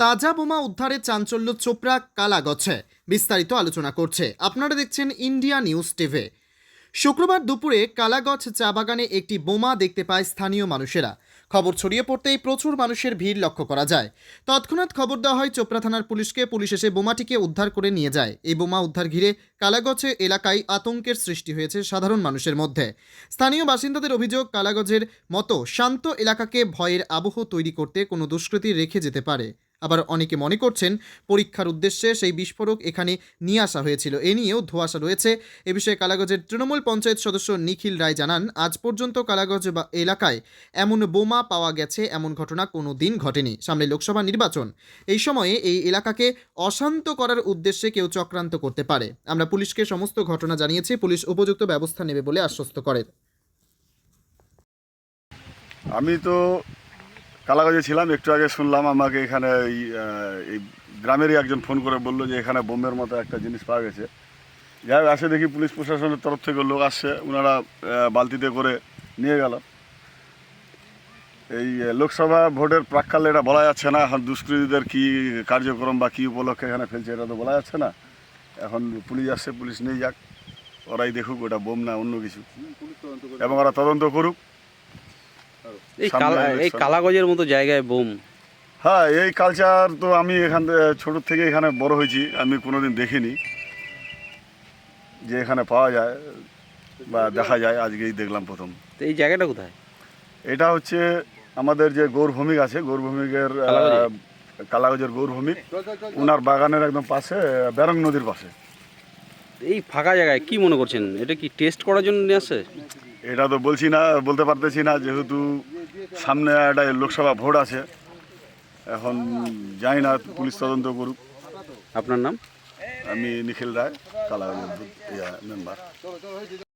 তাজা বোমা উদ্ধারে চাঞ্চল্য চোপড়া কালাগছে। বিস্তারিত আলোচনা করছে। আপনারা দেখছেন ইন্ডিয়া নিউজ টিভি। শুক্রবার দুপুরে কালাগছ চা বাগানে একটি বোমা দেখতে পায় স্থানীয় মানুষেরা। খবর ছড়িয়ে পড়তেই প্রচুর মানুষের ভিড় লক্ষ্য করা যায়। তৎক্ষণাৎ খবর দেওয়া হয়, চোপড়া থানার পুলিশকে। পুলিশ এসে বোমাটিকে উদ্ধার করে নিয়ে যায়। এই বোমা উদ্ধার ঘিরে কালাগছে এলাকায় আতঙ্কের সৃষ্টি হয়েছে সাধারণ মানুষের মধ্যে। স্থানীয় বাসিন্দাদের অভিযোগ কালাগজের মতো শান্ত এলাকাকে ভয়ের আবহ তৈরি করতে কোনো দুষ্কৃতী রেখে যেতে পারে। আবার অনেকে মনে করছেন পরীক্ষার উদ্দেশ্যে সেই বিস্ফোরক এখানে নিয়ে আসা হয়েছিল। এ নিয়েও ধোঁয়াশা রয়েছে। এ বিষয়ে কালাগজের তৃণমূল পঞ্চায়েত সদস্য নিখিল রায় জানান, আজ পর্যন্ত কালাগজ এলাকায় এমন বোমা পাওয়া গেছে, এমন ঘটনা কোনো দিন ঘটেনি। সামনে লোকসভা নির্বাচন। এই সময়ে এই এলাকাকে অশান্ত করার উদ্দেশ্যে কেউ চক্রান্ত করতে পারে। আমরা পুলিশকে সমস্ত ঘটনা জানিয়েছি, পুলিশ উপযুক্ত ব্যবস্থা নেবে বলে আশ্বস্ত করে। আমি তো কালাগঞ্জে ছিলাম একটু আগে শুনলাম আমাকে এখানে এই এই গ্রামেরই একজন ফোন করে বলল যে এখানে বোমের মতো একটা জিনিস পাওয়া গেছে। যাই আসে দেখি পুলিশ প্রশাসনের তরফ থেকে লোক আসছে ওনারা বালতিতে করে নিয়ে গেল। এই লোকসভা ভোটের প্রাককালে এটা বলা যাচ্ছে না এখন দুষ্কৃতীদের কী কার্যক্রম বা কী উপলক্ষে এখানে ফেলছে এটা তো বলা যাচ্ছে না। এখন পুলিশ আসছে পুলিশ নিয়ে যাক ওরাই দেখুক ওটা বোম না অন্য কিছু। এবং ওরা তদন্ত করুক। এই কালা এই কালাগজের মতো জায়গায় বোম। হ্যাঁ এই কালচার তো আমি এখান ছোটোর থেকে এখানে বড় হয়েছি আমি কোনোদিন দেখিনি। যে এখানে পাওয়া যায় বা দেখা যায় আজকেই দেখলাম প্রথম। তো এই জায়গাটা কোথায়? এটা হচ্ছে আমাদের যে গৌরভূমিক আছে গৌরভূমিকের? কালাগজের? গৌরভূমিক। ওনার বাগানের একদম পাশে বেরং নদীর পাশে। এই ফাঁকা জায়গায় কি মনে করছেন? এটা কি টেস্ট করার জন্য নিয়ে আসছে? এটা তো বলছি না বলতে পারতেছি না যেহেতু সামনে একটা লোকসভা ভোট আছে। এখন জানি না পুলিশ তদন্ত করুক। আপনার নাম? আমি নিখিল রায় কালা মেম্বার।